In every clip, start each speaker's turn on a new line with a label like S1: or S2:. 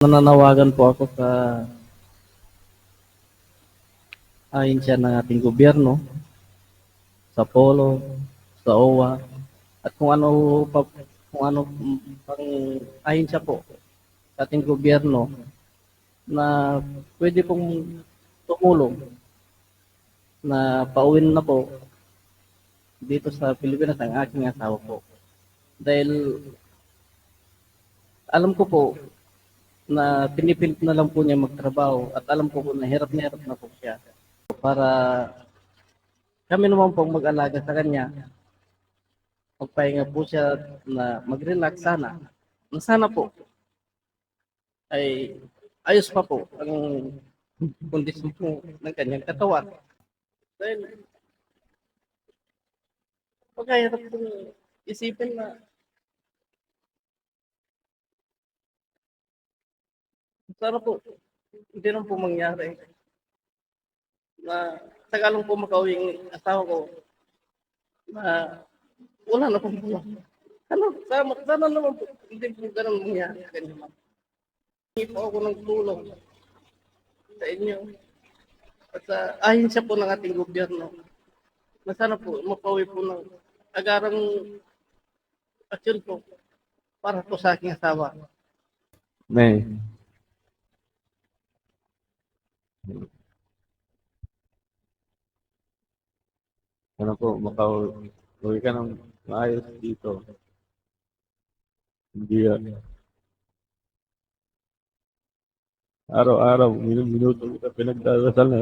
S1: Nananawagan po ako sa ahensya ng ating gobyerno, sa Polo, sa OWA, at kung ano pa, kung ano pang ahensya po sa ating gobyerno na pwede pong tumulong na pauwin na po dito sa Pilipinas ang aking asawa po. Dahil alam ko po na pinipilit na lang po niya magtrabaho at alam ko po na hirap na hirap na po siya. Para kami naman pong mag-alaga sa kanya, magpahinga po siya na mag-relax sana. Na sana po ay ayos pa po ang kondisyon po ng kanyang katawan. Dahil pagkahirap pong isipin na sana po hindi naman po mangyari na tagalong po makauwi ang asawa ko na wala na pong buwan. Ano, sana, sana naman po, hindi po ganun mangyari. Hindi po ako ng tulong sa inyo. At sa ahensya po ng ating gobyerno na sana po makauwi po ng agarang aksyon po para po sa aking asawa.
S2: May. Ano po, makauwi ka ng maayos dito. Hindi yan. Araw-araw, minuto kita pinagdadasal na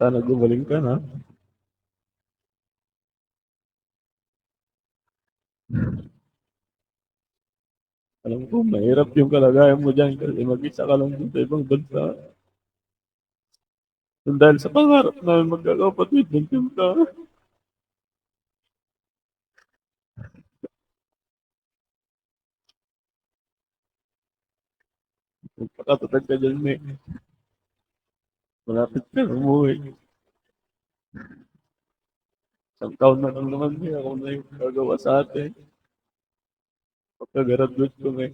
S2: sana gumaling ka na. Alam ko, mahirap yung kalagayan mo dyan kasi mag-isa ka lang sa ibang bansa. Kung dahil sa pangarap namin magkakapatid, nandiyan ka. Magpakatatag ka dyan, May. Malapit ka umuwi. Isang taon na lang naman, May. Ako na yung gagawa sa atin. Pagka-graduate ko, May.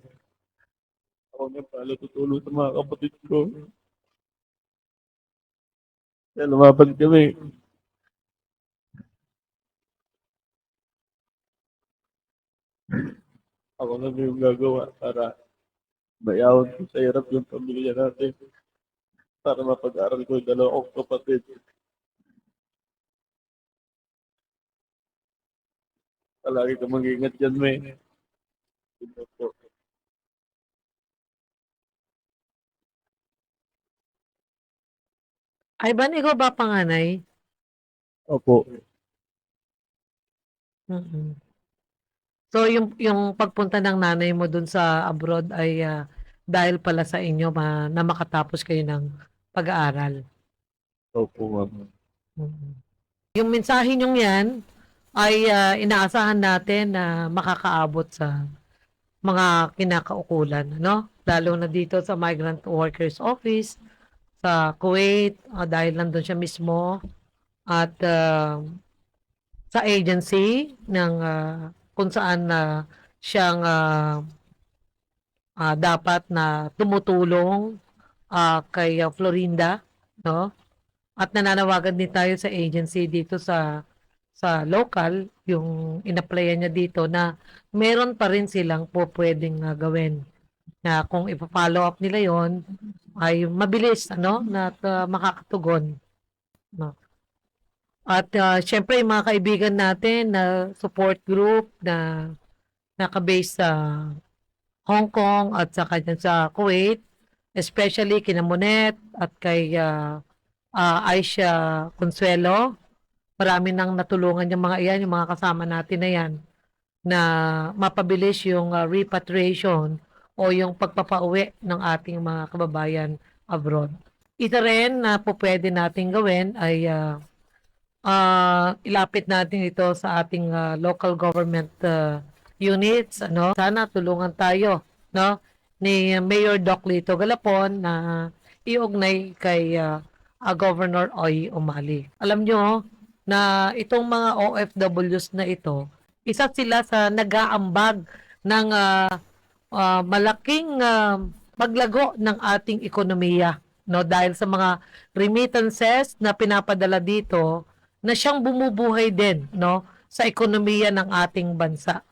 S2: Ako na pala tutulong sa mga kapatid ko. Kaya lumaban kami. Ako na yung gagawa para bayawon ko sa hirap yung pamilya natin. Para mapag-aral ko yung dalawa kong kapatid. Palagi ka mag-ingat dyan, May. Ito po.
S3: Ivan, ikaw ba panganay?
S2: Opo.
S3: Mm. So yung yung pagpunta ng nanay mo dun sa abroad ay ah, dahil pala sa inyo ma, na makatapos kayo ng pag-aaral.
S2: Opo, ma'am.
S3: Mm. Yung mensahe nyo yan ay ah, inaasahan natin na makakaabot sa mga kinakaukulan, no? Lalo na dito sa Migrant Workers Office sa Kuwait ah, dahil nandun siya mismo at ah, sa agency ng ah, kung saan na siyang ah, ah, dapat na tumutulong ah, kay ah, Florinda, no? At nananawagan din tayo sa agency dito sa sa local, yung inapplyan niya dito na meron pa rin silang po pwedeng ah, gawin. Na kung ipa-follow up nila yon ay mabilis ano na ah, makakatugon. No? At ah, syempre yung mga kaibigan natin na support group na nakabase sa Hong Kong at sa kanya sa Kuwait, especially kina Monet at kay ah, ah, Aisha Consuelo. Marami nang natulungan yung mga iyan, yung mga kasama natin na yan na mapabilis yung ah, repatriation o yung pagpapauwi ng ating mga kababayan abroad. Ito rin na po pwede natin gawin ay ah, ah, ilapit natin ito sa ating ah, local government ah, units. Ano? Sana tulungan tayo no? ni Mayor Doc Lito Galapon na iugnay kay ah, ah, Governor Oy Umali. Alam nyo na itong mga OFWs na ito, isa sila sa nag-aambag ng ah, ah, malaking ah, paglago ng ating ekonomiya no dahil sa mga remittances na pinapadala dito na siyang bumubuhay din no sa ekonomiya ng ating bansa.